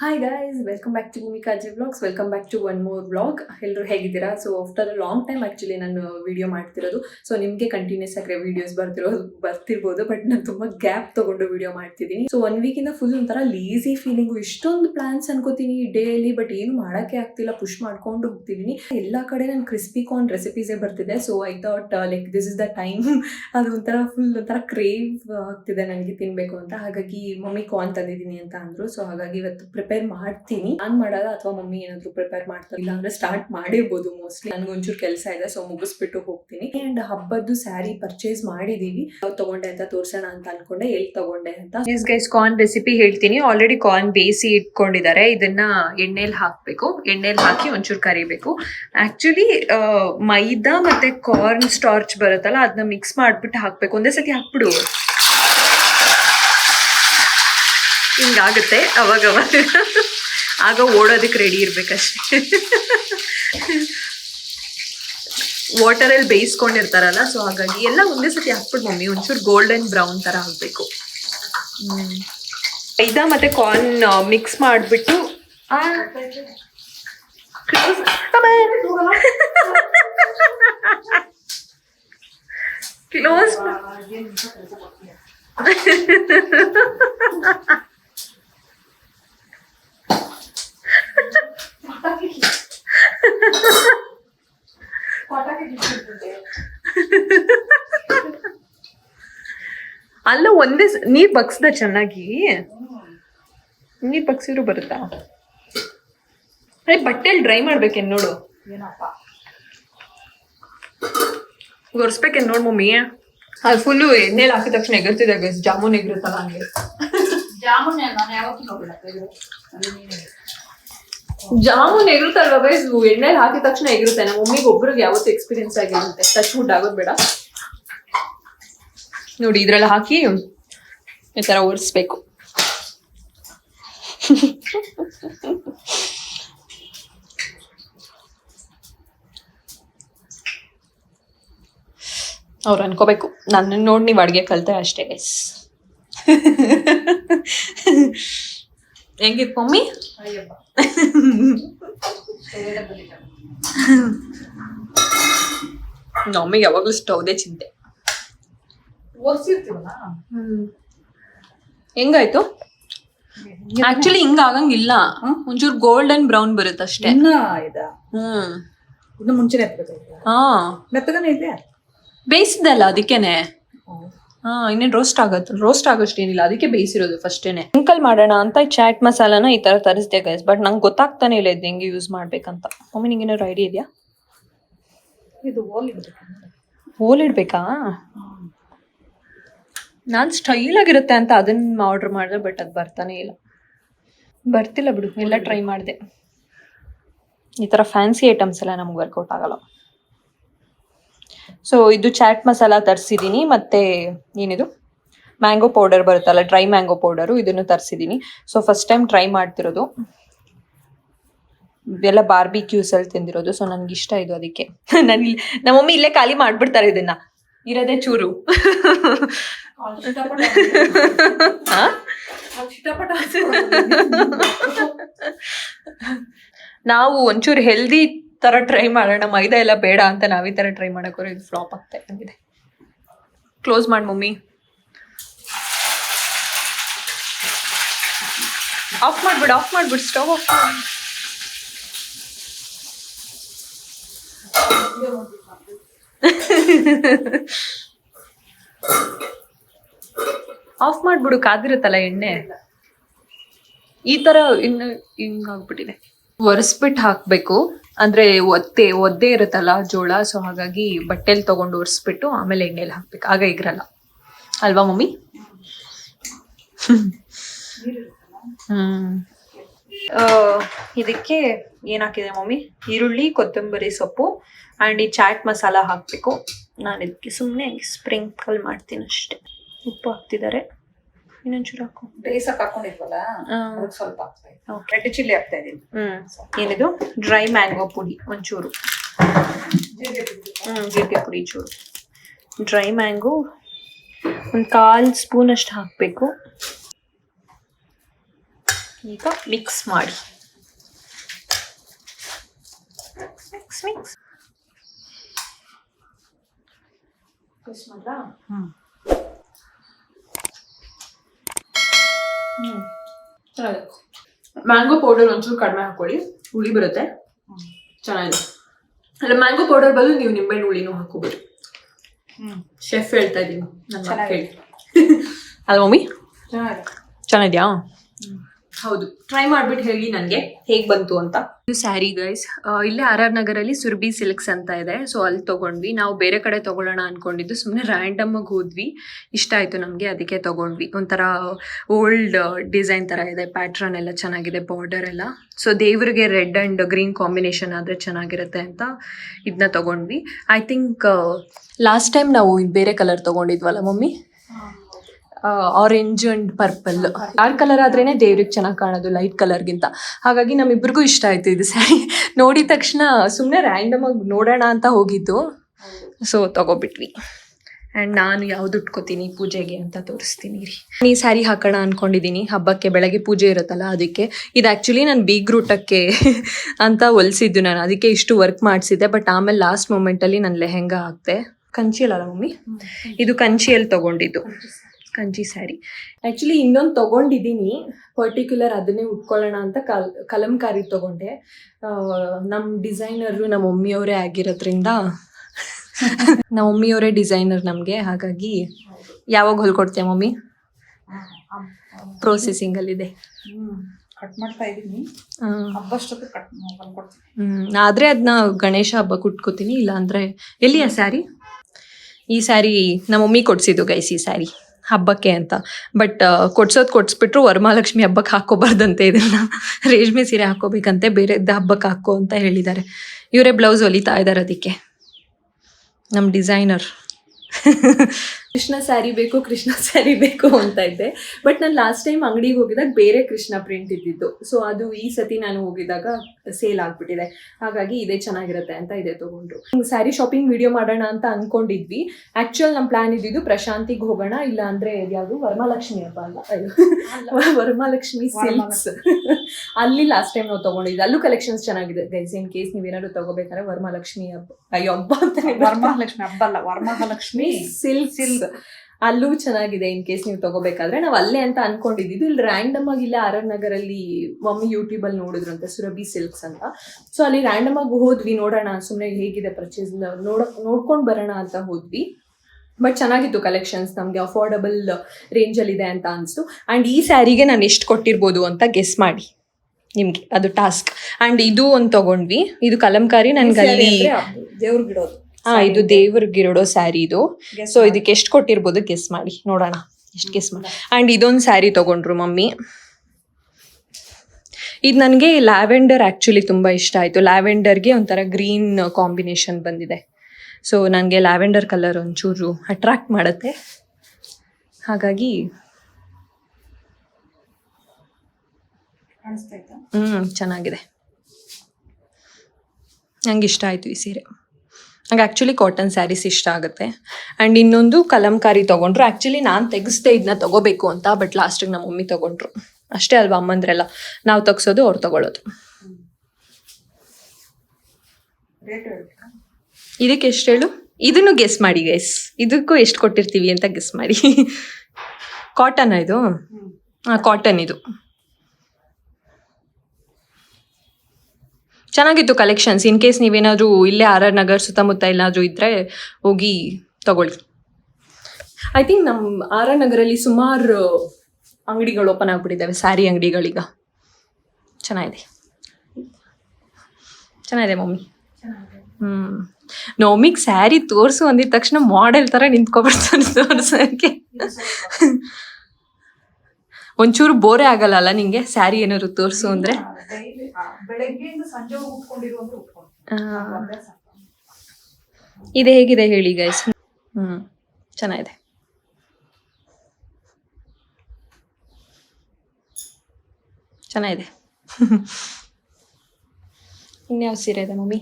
Hi guys welcome back to Bhoomika G vlogs welcome back to one more vlog ಎಲ್ಲರೂ ಹೇಗಿದ್ದೀರಾ? So after a long time actually ನಾನು video ಮಾಡ್ತಿರೋದು. So ನಿಮಗೆ continuous ಆಗಿ videos ಬರ್ತಿರೋದು, ಬರ್ತಿರ್ಬೋದು ಬಟ್ ನಾನು ತುಂಬ ಗ್ಯಾಪ್ ತೊಗೊಂಡು ವೀಡಿಯೋ ಮಾಡ್ತಿದ್ದೀನಿ. ಸೊ ಒನ್ ವೀಕಿಂದ ಫುಲ್ ಒಂಥರ ಲೀಸಿ ಫೀಲಿಂಗು ಇಷ್ಟೊಂದು ಪ್ಲಾನ್ಸ್ ಅನ್ಕೋತೀನಿ ಡೇಲಿ ಬಟ್ ಏನು ಮಾಡೋಕ್ಕೆ ಆಗ್ತಿಲ್ಲ ಪುಷ್ ಮಾಡ್ಕೊಂಡು ಹೋಗ್ತಿದ್ದೀನಿ ಎಲ್ಲ ಕಡೆ ನಾನು ಕ್ರಿಸ್ಪಿ ಕಾರ್ನ್ ರೆಸಿಪೀಸೇ ಬರ್ತಿದೆ. So I thought like this is the time ಅದು ಒಂಥರ ಫುಲ್ ಒಂಥರ ಕ್ರೇವ್ ಆಗ್ತಿದೆ. ನನಗೆ ತಿನ್ನಬೇಕು ಅಂತ. ಹಾಗಾಗಿ, ಮಮ್ಮಿ ಕಾರ್ನ್ ತಂದಿದ್ದೀನಿ ಅಂತ ಅಂದರು. ಸೊ ಹಾಗಾಗಿ ಇವತ್ತು ಪ್ರಿಪೇರ್ ಮಾಡ್ತೀನಿ. ನಾನ್ ಮಾಡಲ್ಲ ಅಥವಾ ಮಮ್ಮಿ ಏನಾದ್ರು ಪ್ರಿಪೇರ್ ಮಾಡ್ತಾರೆ ಇಲ್ಲ ಅಂದ್ರೆ ಸ್ಟಾರ್ಟ್ ಮಾಡಿರ್ಬೋದು ಮೋಸ್ಟ್ಲಿ ನನ್ಗೆ ಒಂಚೂರು ಕೆಲಸ ಇದೆ ಸೊ ಮುಗಿಸ್ಬಿಟ್ಟು ಹೋಗ್ತೀನಿ. ಅಂಡ್ ಹಬ್ಬದ್ದು ಸ್ಯಾರಿ ಪರ್ಚೇಸ್ ಮಾಡಿದೀವಿ. ತಗೊಂಡೆ ಅಂತ ತೋರ್ಸೋಣ ಅಂತ ಅನ್ಕೊಂಡೆ ಎಲ್ಲಿ ತಗೊಂಡೆ ಅಂತ. ಎಸ್ ಗೈಸ್ ಕಾರ್ನ್ ರೆಸಿಪಿ ಹೇಳ್ತೀನಿ. ಆಲ್ರೆಡಿ ಕಾರ್ನ್ ಬೇಯಿಸಿ ಇಟ್ಕೊಂಡಿದ್ದಾರೆ. ಇದನ್ನ ಎಣ್ಣೆಲಿ ಹಾಕ್ಬೇಕು. ಎಣ್ಣೆಲಿ ಹಾಕಿ ಒಂಚೂರು ಕರಿಬೇಕು. ಆಕ್ಚುಲಿ ಮೈದಾ ಮತ್ತೆ ಕಾರ್ನ್ ಸ್ಟಾರ್ಚ್ ಬರುತ್ತಲ್ಲ ಅದನ್ನ ಮಿಕ್ಸ್ ಮಾಡ್ಬಿಟ್ಟು ಹಾಕ್ಬೇಕು. ಒಂದೇ ಸತಿ ಹಾಕ್ಬಿಡು. ಹಿಂಗಾಗುತ್ತೆ ಅವಾಗ ಅವಾಗ ಆಗ ಓಡೋದಕ್ಕೆ ರೆಡಿ ಇರ್ಬೇಕಷ್ಟೇ. ವಾಟರಲ್ಲಿ ಬೇಯಿಸ್ಕೊಂಡಿರ್ತಾರಲ್ಲ ಸೊ ಹಾಗಾಗಿ ಎಲ್ಲ ಒಂದೇ ಸತಿ ಹಾಕ್ಬಿಟ್ಟು ಮಮ್ಮಿ ಒಂಚೂರು ಗೋಲ್ಡನ್ ಬ್ರೌನ್ ಥರ ಆಗಬೇಕು. ಮೈದಾ ಮತ್ತೆ ಕಾರ್ನ್ ಮಿಕ್ಸ್ ಮಾಡಿಬಿಟ್ಟು ಕ್ಲೋಸ್ ಅಲ್ಲ ಒಂದೇ ನೀ ನೀರ್ ಬಗ್ಸ್ದ ಚೆನ್ನಾಗಿ. ನೀರ್ ಬಗ್ಸಿದ್ರು ಬರುತ್ತಾ? ಅದೇ ಬಟ್ಟೆಲಿ ಡ್ರೈ ಮಾಡ್ಬೇಕೇನ್ ನೋಡು. ಒರ್ಸ್ಬೇಕೇನ್ ನೋಡ್ ಮಮ್ಮಿ? ಅದು ಫುಲ್ಲು ಎಣ್ಣೆಲಿ ಹಾಕಿದ ತಕ್ಷಣ ಎಗರ್ತಿದೆ ಜಾಮೂನ್ ಎಗರುತ್ತಲ್ಲ ಹಂಗೆ. ಜಾಮೂನ್ ಜಾಮೂನ್ ಎಗರುತ್ತಲ್ವಾ ಗೈಸ್ ಎಣ್ಣೆಲಿ ಹಾಕಿದ ತಕ್ಷಣ ಎಗರುತ್ತೆ. ನಮ್ಮ ಮಮ್ಮಿಗೆ ಒಬ್ರಿಗೆ ಯಾವತ್ತೂ ಎಕ್ಸ್ಪೀರಿಯನ್ಸ್ ಆಗಿರುತ್ತೆ ಟಚ್ ಫುಡ್ ಆಗೋದು ಬೇಡ. ನೋಡಿ, ಇದ್ರಲ್ಲಿ ಹಾಕಿ ಈ ತರ ಒರೆಸ್ಬೇಕು. ಅವ್ರು ಅನ್ಕೋಬೇಕು. ನನ್ನ ನೋಡಿ ನೀವು ಅಡುಗೆ ಕಲಿತೆ ಅಷ್ಟೇ ಗೈಸ್ ಹೆಂಗಿತ್ತು ಮಮ್ಮಿ ನಮ್ಮ ಒಳ್ಳೆ ಮಮ್ಮಿಗೆ ಯಾವಾಗಲೂ ಸ್ಟೌದೇ ಚಿಂತೆ? ಹೆಂಗಾಯ್ತು? ಆಕ್ಚುಲಿ ಹಿಂಗ ಆಗಂಗಿಲ್ಲ. ಒಂಚೂರು ಗೋಲ್ಡನ್ ಬ್ರೌನ್ ಬರುತ್ತೆ ಅಷ್ಟೇ. ಹ್ಮ್. ಇನ್ನು ಮುಂಚೆನೆ ಹಾ. ಮೆತ್ತಗನೇ ಇದೆ? ಬೇಯಿಸಿದಲ್ಲ ಅದಕ್ಕೇನೆ. ಹಾ ಇನ್ನೇನು ರೋಸ್ಟ್ ಆಗುತ್ತೆ ರೋಸ್ಟ್ ಆಗೋಷ್ಟೇನಿಲ್ಲ ಅದಕ್ಕೆ ಬೇಯಿಸಿರೋದು ಫಸ್ಟೇನೆ ಅಂಕಲ್ ಮಾಡೋಣ ಅಂತ ಚಾಟ್ ಮಸಾಲಾನ ಈ ತರ ತರಿಸಿದೆ ಗೈಸ್ ಬಟ್ ನಂಗೆ ಗೊತ್ತಾಗ್ತಾನೆ ಇಲ್ಲ ಇದು ಹೆಂಗೆ ಯೂಸ್ ಮಾಡ್ಬೇಕಂತ. ಮಮ್ಮಿ ನಿಂಗೆ ಏನಾದ್ರು ಐಡಿಯಾ ಇದೆಯಾ? ಇದು ಓಲ್ ಇಡ್ಬೇಕಾ. ನಾನು ಸ್ಟೈಲ್ ಆಗಿರುತ್ತೆ ಅಂತ ಅದನ್ನ ಆರ್ಡರ್ ಮಾಡಿದೆ ಬಟ್ ಅದು ಬರ್ತಾನೆ ಇಲ್ಲ. ಬರ್ತಿಲ್ಲ ಬಿಡು ಎಲ್ಲ ಟ್ರೈ ಮಾಡಿದೆ. ಈ ಥರ ಫ್ಯಾನ್ಸಿ ಐಟಮ್ಸ್ ಎಲ್ಲ ನಮ್ಗೆ ವರ್ಕೌಟ್ ಆಗಲ್ಲ. ಸೊ ಇದು ಚಾಟ್ ಮಸಾಲ ತರಿಸಿದ್ದೀನಿ ಮತ್ತೆ ಏನಿದು? ಮ್ಯಾಂಗೋ ಪೌಡರ್ ಬರುತ್ತಲ್ಲ ಡ್ರೈ ಮ್ಯಾಂಗೋ ಪೌಡರು ಇದನ್ನು ತರಿಸಿದ್ದೀನಿ ಸೊ ಫಸ್ಟ್ ಟೈಮ್ ಟ್ರೈ ಮಾಡ್ತಿರೋದು. ಎಲ್ಲ ಬಾರ್ಬಿ ಕ್ಯೂಸಲ್ಲಿ ತಿಂದಿರೋದು ಸೊ ನನಗೆ ಇಷ್ಟ ಇದು ಅದಕ್ಕೆ. ನಾನು ಇಲ್ಲಿ ನಮ್ಮ ಮಮ್ಮಿ ಇಲ್ಲೇ ಖಾಲಿ ಮಾಡ್ಬಿಡ್ತಾರೆ ಇದನ್ನ. ಇರೋದೇ ಚೂರು? ನಾವು ಒಂಚೂರು ಹೆಲ್ದಿ ತರ ಟ್ರೈ ಮಾಡೋಣ. ಮೈದಾ ಎಲ್ಲ ಬೇಡ ಅಂತ ನಾವು ಈ ಟ್ರೈ ಮಾಡಕ್ಕೆ ಇದು ಫ್ಲಾಪ್ ಆಗ್ತಾ ಇದೆ ಕ್ಲೋಸ್ ಮಾಡಿ ಮಮ್ಮಿ. ಆಫ್ ಮಾಡ್ಬಿಡು ಆಫ್ ಮಾಡ್ಬಿಡು ಸ್ಟವ್ ಆಫ್ ಆಫ್ ಮಾಡ್ಬಿಡು, ಕಾದಿರುತ್ತಲ್ಲ ಎಣ್ಣೆ. ಈ ತರ ಇನ್ನು ಹಿಂಗಾಗ್ಬಿಟ್ಟಿದೆ. ಒರೆಸ್ಬಿಟ್ಟು ಹಾಕ್ಬೇಕು. ಅಂದ್ರೆ ಒತ್ತೆ ಒದ್ದೆ ಇರುತ್ತಲ್ಲ ಜೋಳ ಸೊ ಹಾಗಾಗಿ ಬಟ್ಟೆಲಿ ತಗೊಂಡು ಒರೆಸ್ಬಿಟ್ಟು ಆಮೇಲೆ ಎಣ್ಣೆಲಿ ಹಾಕ್ಬೇಕು. ಆಗ ಇಗ್ರಲ್ಲ. ಅಲ್ವಾ ಮಮ್ಮಿ? ಇದಕ್ಕೆ ಏನ್ ಹಾಕಿದೆ ಮಮ್ಮಿ? ಈರುಳ್ಳಿ, ಕೊತ್ತಂಬರಿ ಸೊಪ್ಪು, ಅಂಡ್ ಈ ಚಾಟ್ ಮಸಾಲ ಹಾಕ್ಬೇಕು. ನಾನು ಇದಕ್ಕೆ ಸುಮ್ಮನೆ ಸ್ಪ್ರಿಂಕಲ್ ಮಾಡ್ತೀನಿ ಅಷ್ಟೇ. ಉಪ್ಪು ಹಾಕ್ತಿದ್ದಾರೆ. ಇನ್ನೊಂಚೂರು ಹಾಕು. ಬೇಯಿಸಕ್ ಹಾಕೊಂಡಿದ್ವಲ್ಲ. ಅದಕ್ಕೆ ಸ್ವಲ್ಪ ಹಾಕ್ತಾ ಇದ್ದೀನಿ. ರೆಡ್ ಚಿಲ್ಲಿ ಹಾಕ್ತಾ ಹ್ಮ್. ಏನಿದು? ಡ್ರೈ ಮ್ಯಾಂಗೋ ಪುಡಿ ಒಂಚೂರು. ಹ್ಮ್ ಜೀರಿಗೆ ಪುಡಿ ಚೂರು. ಡ್ರೈ ಮ್ಯಾಂಗೋ ಒಂದು ಕಾಲು ಸ್ಪೂನ್ ಅಷ್ಟು ಹಾಕಬೇಕು. ಈಗ ಮಿಕ್ಸ್ ಮಾಡಿ. ಮಿಕ್ಸ್ ಮಿಕ್ಸ್ ಹ್ಮ್. ಮ್ಯಾಂಗೋ ಪೌಡರ್ ಒಂಚೂರು ಕಡಿಮೆ ಹಾಕೊಳ್ಳಿ ಹುಳಿ ಬರುತ್ತೆ. ಚೆನ್ನಾಗಿದೆ. ಅಲ್ಲ ಮ್ಯಾಂಗೋ ಪೌಡರ್ ಬದಲು ನೀವು ನಿಂಬೆಹಣ್ಣು ಹುಳಿನೂ ಹಾಕೋಬೋದು ಹ್ಮ್. ಶೆಫ್ ಹೇಳ್ತಾ ಇದ್ದೀನಿ. ನಾನು ಚೆನ್ನಾಗಿ ಅಲ್ಲ ಮಮ್ಮಿ? ಚೆನ್ನಾಗಿದ್ಯಾ? ಹೌದು. ಟ್ರೈ ಮಾಡ್ಬಿಟ್ಟು ಹೇಳಿ ನನಗೆ. ಹೇಗೆ ಬಂತು ಅಂತ. ಇದು ಸ್ಯಾರಿ ಗೈಸ್ ಇಲ್ಲೇ ಆರ್ ಆರ್ ನಗರಲ್ಲಿ ಸುರ್ಬಿ ಸಿಲ್ಕ್ಸ್ ಅಂತ ಇದೆ. ಸೊ ಅಲ್ಲಿ ತಗೊಂಡ್ವಿ. ನಾವು ಬೇರೆ ಕಡೆ ತಗೊಳ್ಳೋಣ ಅನ್ಕೊಂಡಿದ್ದು. ಸುಮ್ಮನೆ ರ್ಯಾಂಡಮ್ ಆಗಿ ಹೋದ್ವಿ. ಇಷ್ಟ ಆಯ್ತು ನಮಗೆ ಅದಕ್ಕೆ ತಗೊಂಡ್ವಿ. ಒಂಥರ ಓಲ್ಡ್ ಡಿಸೈನ್ ಥರ ಇದೆ. ಪ್ಯಾಟ್ರನ್ ಎಲ್ಲ ಚೆನ್ನಾಗಿದೆ ಬಾರ್ಡರ್ ಎಲ್ಲ. ಸೊ ದೇವ್ರಿಗೆ ರೆಡ್ ಆ್ಯಂಡ್ ಗ್ರೀನ್ ಕಾಂಬಿನೇಷನ್ ಆದರೆ ಚೆನ್ನಾಗಿರುತ್ತೆ ಅಂತ ಇದನ್ನ ತಗೊಂಡ್ವಿ. ಐ ಥಿಂಕ್ ಲಾಸ್ಟ್ ಟೈಮ್ ನಾವು ಇದ್ ಬೇರೆ ಕಲರ್ ತಗೊಂಡಿದ್ವಲ್ಲ mummy? Orange and purple dark colour ಆದ್ರೇನೆ ದೇವ್ರಿಗೆ ಚೆನ್ನಾಗಿ ಕಾಣೋದು ಲೈಟ್ ಕಲರ್ಗಿಂತ ಹಾಗಾಗಿ ನಮ್ಮಿಬ್ರಿಗೂ ಇಷ್ಟ ಆಯ್ತು ಇದು ಸ್ಯಾರಿ ನೋಡಿದ ತಕ್ಷಣ ಸುಮ್ಮನೆ ರ್ಯಾಂಡಮ್ ಆಗಿ ನೋಡೋಣ ಅಂತ ಹೋಗಿದ್ದು. ಸೊ ತಗೋಬಿಟ್ವಿ. ಆ್ಯಂಡ್ ನಾನು ಯಾವ್ದು ಉಟ್ಕೋತೀನಿ ಪೂಜೆಗೆ ಅಂತ ತೋರಿಸ್ತೀನಿ ರೀ. ನೀ ಸ್ಯಾರಿ ಹಾಕೋಣ ಅನ್ಕೊಂಡಿದ್ದೀನಿ ಹಬ್ಬಕ್ಕೆ ಬೆಳಗ್ಗೆ ಪೂಜೆ ಇರುತ್ತಲ್ಲ ಅದಕ್ಕೆ. ಇದು ಆ್ಯಕ್ಚುಲಿ ನಾನು ಬೀಗ್ರೂಟಕ್ಕೆ ಅಂತ ಹೊಲಿಸಿದ್ದು ನಾನು. ಅದಕ್ಕೆ ಇಷ್ಟು ವರ್ಕ್ ಮಾಡಿಸಿದ್ದೆ. ಬಟ್ ಆಮೇಲೆ ಲಾಸ್ಟ್ ಮೂಮೆಂಟಲ್ಲಿ ನಾನು ಲೆಹೆಂಗಾ ಹಾಕ್ತೆ ಕಂಚಿ ಅಲ್ಲ ಮಮ್ಮಿ? ಇದು ಕಂಚಿಯಲ್ಲಿ ತಗೊಂಡಿದ್ದು. ಕಂಚಿ ಸ್ಯಾರಿ ಆ್ಯಕ್ಚುಲಿ ಇನ್ನೊಂದು ತಗೊಂಡಿದ್ದೀನಿ ಪರ್ಟಿಕ್ಯುಲರ್ ಅದನ್ನೇ ಉಟ್ಕೊಳ್ಳೋಣ ಅಂತ ಕಲ್ ಕಲಂಕಾರಿ ತಗೊಂಡೆ. ನಮ್ಮ ಡಿಸೈನರು ನಮ್ಮ ಮಮ್ಮಿಯವರೇ ಆಗಿರೋದ್ರಿಂದ ನಮ್ಮ ಮಮ್ಮಿಯವರೇ ಡಿಸೈನರ್ ನಮಗೆ. ಹಾಗಾಗಿ ಯಾವಾಗ ಹೊಲ್ಕೊಡ್ತೀಯ ಮಮ್ಮಿ? ಪ್ರೊಸೆಸಿಂಗಲ್ಲಿದೆ ಕಟ್ ಮಾಡ್ತಾ ಹ್ಞೂ ಆದರೆ ಅದನ್ನ ಗಣೇಶ ಹಬ್ಬಕ್ಕೆ ಉಟ್ಕೋತೀನಿ. ಇಲ್ಲ ಅಂದರೆ ಎಲ್ಲಿಯ ಸ್ಯಾರಿ ಈ ಸ್ಯಾರಿ ನಮ್ಮ ಮಮ್ಮಿ ಕೊಡಿಸಿದ್ದು ಗೈಸ್ ಈ ಸ್ಯಾರಿ ಹಬ್ಬಕ್ಕೆ ಅಂತ. ಬಟ್ ಕೊಡ್ಸೋದು ಕೊಡ್ಸ್ಬಿಟ್ರು ವರಮಹಾಲಕ್ಷ್ಮಿ ಹಬ್ಬಕ್ಕೆ ಹಾಕೋಬಾರ್ದಂತೆ ಇದನ್ನ. ರೇಷ್ಮೆ ಸೀರೆ ಹಾಕೋಬೇಕಂತೆ ಬೇರೆ ಹಬ್ಬಕ್ಕೆ ಹಾಕೋ ಅಂತ ಹೇಳಿದ್ದಾರೆ. ಇವರೇ ಬ್ಲೌಸ್ ಹೊಲಿತಾ ಇದ್ದಾರೆ ಅದಕ್ಕೆ. ನಮ್ಮ ಡಿಸೈನರ್ ಕೃಷ್ಣ ಸ್ಯಾರಿ ಬೇಕು ಕೃಷ್ಣ ಸ್ಯಾರಿ ಬೇಕು ಅಂತ ಇದ್ದೆ. ಬಟ್ ನಾನು ಲಾಸ್ಟ್ ಟೈಮ್ ಅಂಗಡಿಗೆ ಹೋಗಿದಾಗ ಬೇರೆ ಕೃಷ್ಣ ಪ್ರಿಂಟ್ ಇದ್ದಿದ್ದು. ಸೊ ಅದು ಈ ಸತಿ ನಾನು ಹೋಗಿದಾಗ ಸೇಲ್ ಆಗ್ಬಿಟ್ಟಿದೆ. ಹಾಗಾಗಿ ಇದೇ ಚೆನ್ನಾಗಿರುತ್ತೆ ಅಂತ ಇದೆ ತಗೊಂಡ್ರು. ಸ್ಯಾರಿ ಶಾಪಿಂಗ್ ವಿಡಿಯೋ ಮಾಡೋಣ ಅಂತ ಅನ್ಕೊಂಡಿದ್ವಿ. ಆಕ್ಚುಯಲ್ ನಮ್ಮ ಪ್ಲಾನ್ ಇದ್ದಿದ್ದು ಪ್ರಶಾಂತಿಗೆ ಹೋಗೋಣ ಇಲ್ಲ ಅಂದ್ರೆ ಯಾವುದು ವರಮಾಲಕ್ಷ್ಮಿ ಹಬ್ಬ ಅಲ್ಲ. ವರಮಾಲಕ್ಷ್ಮಿ ಸಿಲ್ಕ್ಸ್ ಅಲ್ಲಿ ಲಾಸ್ಟ್ ಟೈಮ್ ನಾವು ತಗೊಂಡಿದ್ವಿ ಅಲ್ಲೂ ಕಲೆಕ್ಷನ್ಸ್ ಚೆನ್ನಾಗಿದೆ. ಗೈಸ್ ಇನ್ ಕೇಸ್ ನೀವೇನಾದ್ರು ತಗೋಬೇಕಾದ್ರೆ ವರಮಹಾಲಕ್ಷ್ಮಿ ಹಬ್ಬ. ಅಯ್ಯೋ ಹಬ್ಬ ಅಂತ ವರಮಹಾಲಕ್ಷ್ಮಿ ಹಬ್ಬ ಅಲ್ಲ ವರಮಹಾಲಕ್ಷ್ಮಿ ಸಿಲ್ಕ್ ಅಲ್ಲೂ ಚೆನ್ನಾಗಿದೆ ಇನ್ ಕೇಸ್ ನೀವು ತಗೋಬೇಕಾದ್ರೆ. ನಾವು ಅಲ್ಲೇ ಅಂತ ಅನ್ಕೊಂಡಿದ್ದು ಇಲ್ಲಿ ರ್ಯಾಂಡಮ್ ಆಗಿ ಇಲ್ಲೇ ಆರ್ ಆರ್ ನಗರಲ್ಲಿ ಮಮ್ಮಿ ಯೂಟ್ಯೂಬ್ ಅಲ್ಲಿ ನೋಡಿದ್ರಂತೆ ಸುರಭಿ ಸಿಲ್ಕ್ಸ್ ಅಂತ. ಸೊ ಅಲ್ಲಿ ರ್ಯಾಂಡಮ್ ಆಗಿ ಹೋದ್ವಿ ನೋಡೋಣ ಸುಮ್ಮನೆ ಹೇಗಿದೆ ಪರ್ಚೇಸ್ ನೋಡ ನೋಡ್ಕೊಂಡು ಬರೋಣ ಅಂತ ಹೋದ್ವಿ. ಬಟ್ ಚೆನ್ನಾಗಿತ್ತು ಕಲೆಕ್ಷನ್ಸ್ ನಮಗೆ ಅಫೋರ್ಡಬಲ್ ರೇಂಜಲ್ಲಿ ಇದೆ ಅಂತ ಅನಿಸ್ತು. ಆ್ಯಂಡ್ ಈ ಸ್ಯಾರಿಗೆ ನಾನು ಎಷ್ಟು ಕೊಟ್ಟಿರ್ಬೋದು ಅಂತ ಗೆಸ್ ಮಾಡಿ. ನಿಮಗೆ ಅದು ಟಾಸ್ಕ್ ಆ್ಯಂಡ್ ಇದು ಒಂದು ತಗೊಂಡ್ವಿ. ಇದು ಕಲಂಕಾರಿ ನನಗೆ ಅಲ್ಲಿ ದೇವ್ರಿಗೆ ಬಿಡೋದು. ಹಾ ಇದು ಇರೋ ಸ್ಯಾರಿ ಇದು. ಸೊ ಇದಕ್ಕೆ ಎಷ್ಟು ಕೊಟ್ಟಿರ್ಬೋದು? ಗೆಸ್ ಮಾಡಿ. ನೋಡೋಣ. ಎಷ್ಟು ಗೆಸ್ ಮಾಡಿ. ಅಂಡ್ ಇದೊಂದು ಸ್ಯಾರಿ ತಗೊಂಡ್ರು ಮಮ್ಮಿ. ಇದು ನನಗೆ ಲ್ಯಾವೆಂಡರ್ ಆ್ಯಕ್ಚುಲಿ ತುಂಬ ಇಷ್ಟ ಆಯಿತು. ಲ್ಯಾವೆಂಡರ್ಗೆ ಒಂಥರ ಗ್ರೀನ್ ಕಾಂಬಿನೇಷನ್ ಬಂದಿದೆ. ಸೊ ನನಗೆ ಲ್ಯಾವೆಂಡರ್ ಕಲರ್ ಒಂಚೂರು ಅಟ್ರಾಕ್ಟ್ ಮಾಡುತ್ತೆ. ಹಾಗಾಗಿ? ಹ್ಞೂ ಚೆನ್ನಾಗಿದೆ. ನಂಗೆ ಇಷ್ಟ ಆಯಿತು ಈ ಸೀರೆ. ನಂಗೆ ಆ್ಯಕ್ಚುಲಿ ಕಾಟನ್ ಸ್ಯಾರೀಸ್ ಇಷ್ಟ ಆಗುತ್ತೆ. ಆ್ಯಂಡ್ ಇನ್ನೊಂದು ಕಲಂಕಾರಿ ತೊಗೊಂಡ್ರು. ಆ್ಯಕ್ಚುಲಿ ನಾನು ತೆಗೆಸ್ದೆ ಇದನ್ನ ತಗೋಬೇಕು ಅಂತ ಬಟ್ ಲಾಸ್ಟಿಗೆ ನಮ್ಮ ಮಮ್ಮಿ ತೊಗೊಂಡ್ರು. ಅಷ್ಟೇ ಅಲ್ವಾ ಅಮ್ಮಂದ್ರೆಲ್ಲ? ನಾವು ತೆಗ್ಸೋದು ಅವ್ರು ಹೇಳ್ಬೇಕಾ? ಇದಕ್ಕೆ ಎಷ್ಟು ಹೇಳು? ಇದನ್ನು ಗೆಸ್ ಮಾಡಿ ಗೈಸ್ ಇದಕ್ಕೂ ಎಷ್ಟು ಕೊಟ್ಟಿರ್ತೀವಿ ಅಂತ ಗೆಸ್ ಮಾಡಿ. ಕಾಟನ್ ಇದು? ಹಾಂ ಕಾಟನ್ ಇದು. ಚೆನ್ನಾಗಿತ್ತು ಕಲೆಕ್ಷನ್ಸ್ ಇನ್ ಕೇಸ್ ನೀವೇನಾದರೂ ಇಲ್ಲೇ ಆರ್ ಆರ್ ನಗರ್ ಸುತ್ತಮುತ್ತ ಎಲ್ಲಾದರೂ ಇದ್ದರೆ ಹೋಗಿ ತಗೊಳ್ಳಿ. ಐ ಥಿಂಕ್ ನಮ್ಮ ಆರ್ ಆರ್ ನಗರಲ್ಲಿ ಸುಮಾರು ಅಂಗಡಿಗಳು ಓಪನ್ ಆಗಿಬಿಟ್ಟಿದ್ದಾವೆ. ಸ್ಯಾರಿ ಅಂಗಡಿಗಳೀಗ. ಚೆನ್ನಾಗಿದೆ. ಚೆನ್ನಾಗಿದೆ ಮಮ್ಮಿ. ಹ್ಞೂ ನೌಮಿಗೆ ಸ್ಯಾರಿ ತೋರಿಸು ಅಂದಿದ ತಕ್ಷಣ ಮಾಡೆಲ್ ಥರ ನಿಂತ್ಕೊಬಿಡ್ತಾನೆ ತೋರ್ಸೋಕ್ಕೆ ಒಂಚೂರು ಬೋರೆ ಆಗಲ್ಲ ಅಲ್ಲ ನಿಂಗೆ? ಸ್ಯಾರಿ ಏನಾದ್ರು ತೋರಿಸು ಅಂದ್ರೆ? ಇದು ಹೇಗಿದೆ ಹೇಳಿ ಗೈಸ್ ಹ್ಮ್ ಚೆನ್ನಾಗಿದೆ. ಚೆನ್ನಾಗಿದೆ. ಇನ್ಯಾವ ಸೀರೆ ಇದೆ ಮಮ್ಮಿ?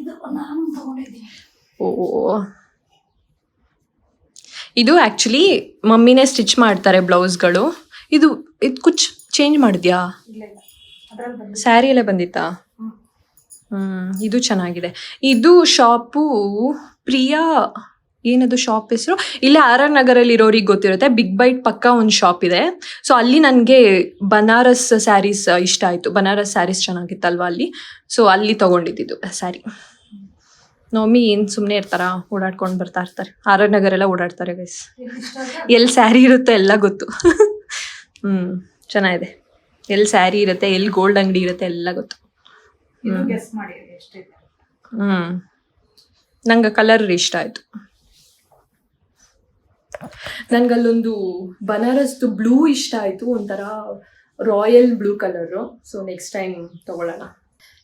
ಇದು ನಾನು ತಗೊಂಡಿದ್ದೀನಿ. ಓ. ಇದು ಆ್ಯಕ್ಚುಲಿ ಮಮ್ಮಿನೇ ಸ್ಟಿಚ್ ಮಾಡ್ತಾರೆ ಬ್ಲೌಸ್ಗಳು ಇದು ಇದು ಕುಚ್ ಚೇಂಜ್ ಮಾಡಿದ್ಯಾ? ಸ್ಯಾರಿಯಲ್ಲೇ ಬಂದಿತ್ತಾ. ಹ್ಮ್, ಇದು ಚೆನ್ನಾಗಿದೆ. ಇದು ಶಾಪು ಪ್ರಿಯಾ, ಏನದು ಶಾಪ್ ಹೆಸರು? ಇಲ್ಲೇ ಆರ್ ಆರ್ ನಗರಲ್ಲಿ ಇರೋರಿಗೆ ಗೊತ್ತಿರುತ್ತೆ. ಬಿಗ್ ಬೈಟ್ ಪಕ್ಕ ಒಂದು ಶಾಪ್ ಇದೆ. ಸೊ ಅಲ್ಲಿ ನನಗೆ ಬನಾರಸ್ ಸ್ಯಾರೀಸ್ ಇಷ್ಟ ಆಯಿತು. ಬನಾರಸ್ ಸ್ಯಾರೀಸ್ ಚೆನ್ನಾಗಿತ್ತಲ್ವಾ ಅಲ್ಲಿ? ಸೊ ಅಲ್ಲಿ ತೊಗೊಂಡಿದ್ದು ಸ್ಯಾರಿ ನೋಮಿ ಏನು ಸುಮ್ಮನೆ ಇರ್ತಾರ ಓಡಾಡ್ಕೊಂಡು ಬರ್ತಾ ಇರ್ತಾರೆ. ಆರ್ ಆರ್ ನಗರೆಲ್ಲ ಓಡಾಡ್ತಾರೆ ಗೈಸ್ ಎಲ್ಲಿ ಸ್ಯಾರಿ ಇರುತ್ತೆ ಎಲ್ಲ ಗೊತ್ತು. ಹ್ಮ್ ಚೆನ್ನಾಗಿದೆ. ಎಲ್ಲಿ ಸ್ಯಾರಿ ಇರುತ್ತೆ ಎಲ್ಲಿ ಗೋಲ್ಡ್ ಅಂಗಡಿ ಇರುತ್ತೆ ಎಲ್ಲ ಗೊತ್ತು. ಹ್ಮ್. ನಂಗೆ ಕಲರ್ ಇಷ್ಟ ಆಯ್ತು. ನನ್ಗಲ್ಲೊಂದು ಬನಾರಸ್ದು ಬ್ಲೂ ಇಷ್ಟ ಆಯ್ತು ಒಂಥರ royal blue colour so next time ತೊಗೊಳ್ಳೋಣ.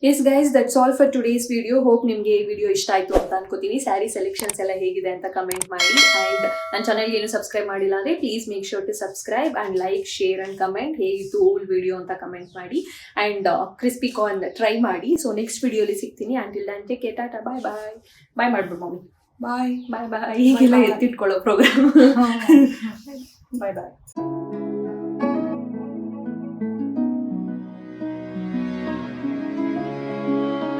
Yes guys that's all for today's video hope ನಿಮಗೆ ಈ ವಿಡಿಯೋ ಇಷ್ಟ ಆಯಿತು ಅಂತ ಅನ್ಕೋತೀನಿ. ಸ್ಯಾರಿ ಸೆಲೆಕ್ಷನ್ಸ್ ಎಲ್ಲ ಹೇಗಿದೆ ಅಂತ ಕಮೆಂಟ್ ಮಾಡಿ. ಆ್ಯಂಡ್ ನನ್ನ ಚಾನಲ್ಗೆ ಏನು ಸಬ್ಸ್ಕ್ರೈಬ್ ಮಾಡಿಲ್ಲ ಅಂದರೆ please make sure to subscribe and like share and comment ಹೇಗಿತ್ತು ಓಲ್ಡ್ ವಿಡಿಯೋ ಅಂತ ಕಮೆಂಟ್ ಮಾಡಿ. ಆ್ಯಂಡ್ ಕ್ರಿಸ್ಪಿ ಕಾರ್ನ್ ಟ್ರೈ ಮಾಡಿ. ಸೊ ನೆಕ್ಸ್ಟ್ ವಿಡಿಯೋಲಿ ಸಿಗ್ತೀನಿ. ಆ್ಯಂಡ್ ಇಲ್ಲ ಟೇಕ್ ಕೇಟಾಟ ಬಾಯ್ ಬಾಯ್ ಬಾಯ್ ಮಾಡ್ಬಿಡು ಮಮ್ಮಿ. ಬಾಯ್ ಬಾಯ್ ಬಾಯ್ ಈಗೆಲ್ಲ. ಎತ್ತಿಟ್ಕೊಳ್ಳೋ ಪ್ರೋಗ್ರಾಮ್ ಬಾಯ್ ಬಾಯ್